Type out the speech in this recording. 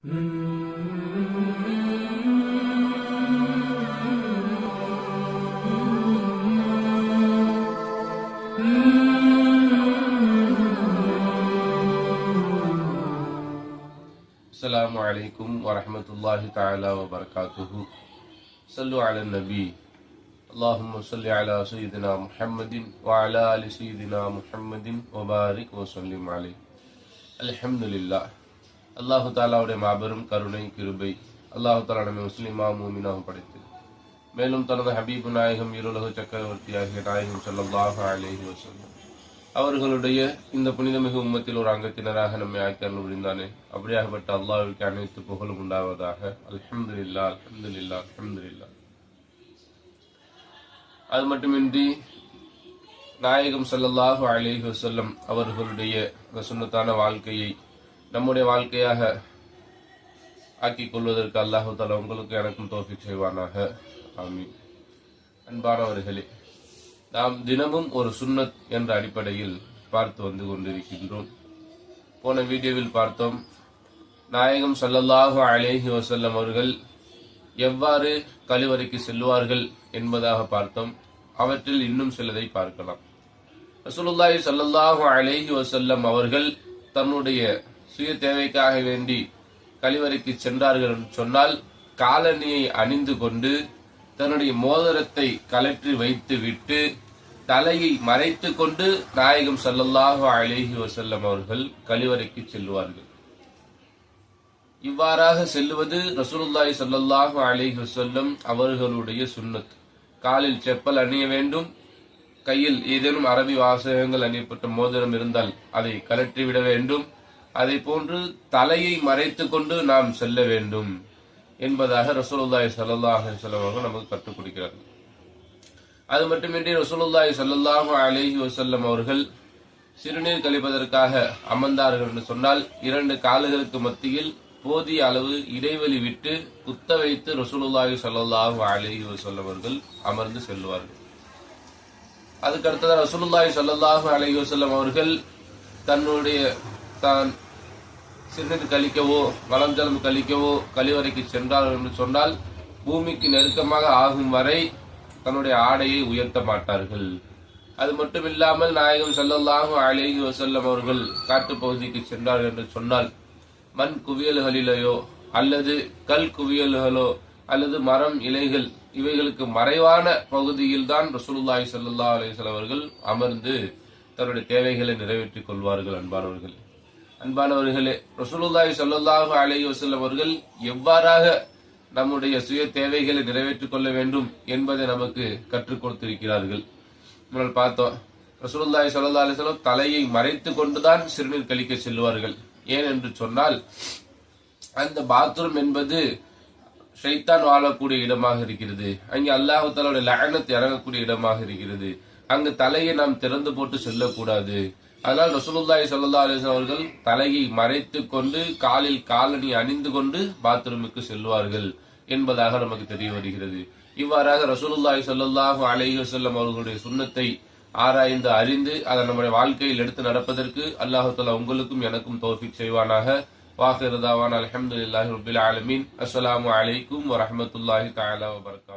السلام عليكم ورحمة الله تعالى وبركاته. صلوا على النبي. اللهم صل على سيدنا محمد وعلى آل سيدنا محمد وبارك وسلم عليه. الحمد لله. அல்லாஹு தாலாவுடைய மாபெரும் கருணை கிருபை அல்லாஹு தாலா நம்மை முஸ்லிமா மூமினாகவும் படைத்து. மேலும் தனது ஹபீபு நாயகம் இருலக சக்கரவர்த்தியாகிய நாயகம் ஸல்லல்லாஹு அலேஹி வசல்லம் அவர்களுடைய இந்த புனிதமிகு உம்மத்தில் ஒரு அங்கத்தினராக நம்மை ஆக்கி முடிந்தானே அப்படியாகப்பட்ட அல்லாஹிற்கு அனைத்து புகழும் உண்டாவதாக. அல்ஹம்துலில்லா அல்ஹம்துலில்லா அல்ஹம்துலில்லா அது மட்டுமின்றி நாயகம் ஸல்லல்லாஹு அலேஹி வசல்லம் அவர்களுடைய சுண்ணத்தான வாழ்க்கையை நம்முடைய வாழ்க்கையாக ஆக்கிக் கொள்வதற்கு அல்லாஹு தாலா உங்களுக்கு எனக்கும் தோஃபிக் செய்வானாக. ஆமீன். அன்பானவர்களே நாம் தினமும் ஒரு சுன்னத் என்ற அடிப்படையில் பார்த்து வந்து கொண்டிருக்கின்றோம். போன வீடியோவில் பார்த்தோம் நாயகம் சல்லல்லாஹு அலேஹி வசல்லம் அவர்கள் எவ்வாறு கழிவறைக்கு செல்வார்கள் என்பதாக பார்த்தோம். அவற்றில் இன்னும் சிலதை பார்க்கலாம். ரசூலுல்லாஹி சல்லல்லாஹு அலேஹி வசல்லம் அவர்கள் தன்னுடைய சுய தேவைக்காக வேண்டி கழிவறைக்கு சென்றார்கள் என்று சொன்னால் காலணியை அணிந்து கொண்டு தன்னுடைய மோதிரத்தை கலற்றி வைத்து விட்டு தலையை மறைத்து கொண்டு நாயகம் சல்லல்லாஹு அலைஹி வசல்லம் அவர்கள் கழிவறைக்கு செல்வார்கள் இவ்வாறாக செல்லுவது ரசூலுல்லாய் சல்லல்லாஹு அலைஹி வசல்லம் அவர்களுடைய சுண்ணத். காலில் செப்பல் அணிய வேண்டும். கையில் ஏதேனும் அரபி வாசகங்கள் அணியப்பட்ட மோதிரம் இருந்தால் அதை கலற்றிவிட வேண்டும். அதை போன்று தலையை மறைத்து கொண்டு நாம் செல்ல வேண்டும் என்பதாக ரசூலுல்லாய் சல்லாஹ் செல்லவர்கள் நமக்கு கற்றுக் கொடுக்கிறார்கள் அது மட்டுமின்றி ரசூலுல்லாய் ஸல்லல்லாஹு அலைஹி வசல்லம் அவர்கள் சிறுநீர் கழிப்பதற்காக அமர்ந்தார்கள் என்று சொன்னால் இரண்டு கால்களுக்கு மத்தியில் போதிய அளவு இடைவெளி விட்டு குத்த வைத்து ரசூலுல்லாஹி ஸல்லல்லாஹு அலைஹி வஸல்லம் அவர்கள் அமர்ந்து செல்வார்கள். அதுக்கு அடுத்ததாக ரசூலுல்லாஹி ஸல்லல்லாஹு அலைஹி வஸல்லம் அவர்கள் தன்னுடைய தான் சிறுநீர் கழிக்கவோ வளஞ்சலம் கழிக்கவோ கழிவறைக்கு சென்றார்கள் என்று சொன்னால் பூமிக்கு நெருக்கமாக ஆகும் வரை தன்னுடைய ஆடையை உயர்த்த மாட்டார்கள். அது மட்டும் இல்லாமல் நாயகம் ஸல்லல்லாஹு அழகி வசல்லம் அவர்கள் காட்டுப் பகுதிக்கு சென்றார்கள் என்று சொன்னால் மண் குவியல்களிலேயோ அல்லது கல் குவியல்களோ அல்லது மரம் இலைகள் இவைகளுக்கு மறைவான பகுதியில் தான் ரசூலுல்லாஹி ஸல்லல்லாஹு அலைஹி அவர்கள் அமர்ந்து தன்னுடைய தேவைகளை நிறைவேற்றிக் கொள்வார்கள் அன்பானவர்கள். அன்பானவர்களே ரசூலுல்லாஹி ஸல்லல்லாஹு அலைய வசல்லம் அவர்கள் எவ்வாறாக நம்முடைய சுய தேவைகளை நிறைவேற்றிக் கொள்ள வேண்டும் என்பதை நமக்கு கற்றுக் கொடுத்திருக்கிறார்கள். முன்னால் பார்த்தோம் ரசூலுல்லாஹி ஸல்லல்லாஹு அலைஹி தலையை மறைத்து கொண்டுதான் சிறுநீர் கழிக்க செல்வார்கள் ஏன் என்று சொன்னால் அந்த பாத்ரூம் என்பது ஷைத்தான் வாழக்கூடிய இடமாக இருக்கிறது. அங்கே அல்லாஹு தாலாவுடைய இறங்கக்கூடிய இடமாக இருக்கிறது. அங்கு தலையை நாம் திறந்து போட்டு செல்லக்கூடாது. அதனால் ரசூலுல்லாய் சல்லா அலிஸ்லாம் அவர்கள் தலையை மறைத்து கொண்டு காலில் காலணி அணிந்து கொண்டு பாத்ரூமுக்கு செல்வார்கள் என்பதாக நமக்கு தெரிய வருகிறது. இவ்வாறாக ரசூலுல்லாய் சல்லாஹூ அலைஹி வஸல்லம் அவர்களுடைய சுண்ணத்தை ஆராய்ந்து அறிந்து அதை நம்முடைய வாழ்க்கையில் எடுத்து நடப்பதற்கு அல்லாஹு தலா உங்களுக்கும் எனக்கும் தோஃபிக் செய்வானாக. வாஹிர் அலமது இல்லாஹி ரபுல் ஆலமீன். அஸ்ஸலாமு அலைக்கும் வரமத்துல்லாஹி தாலா வபரகாத்துஹு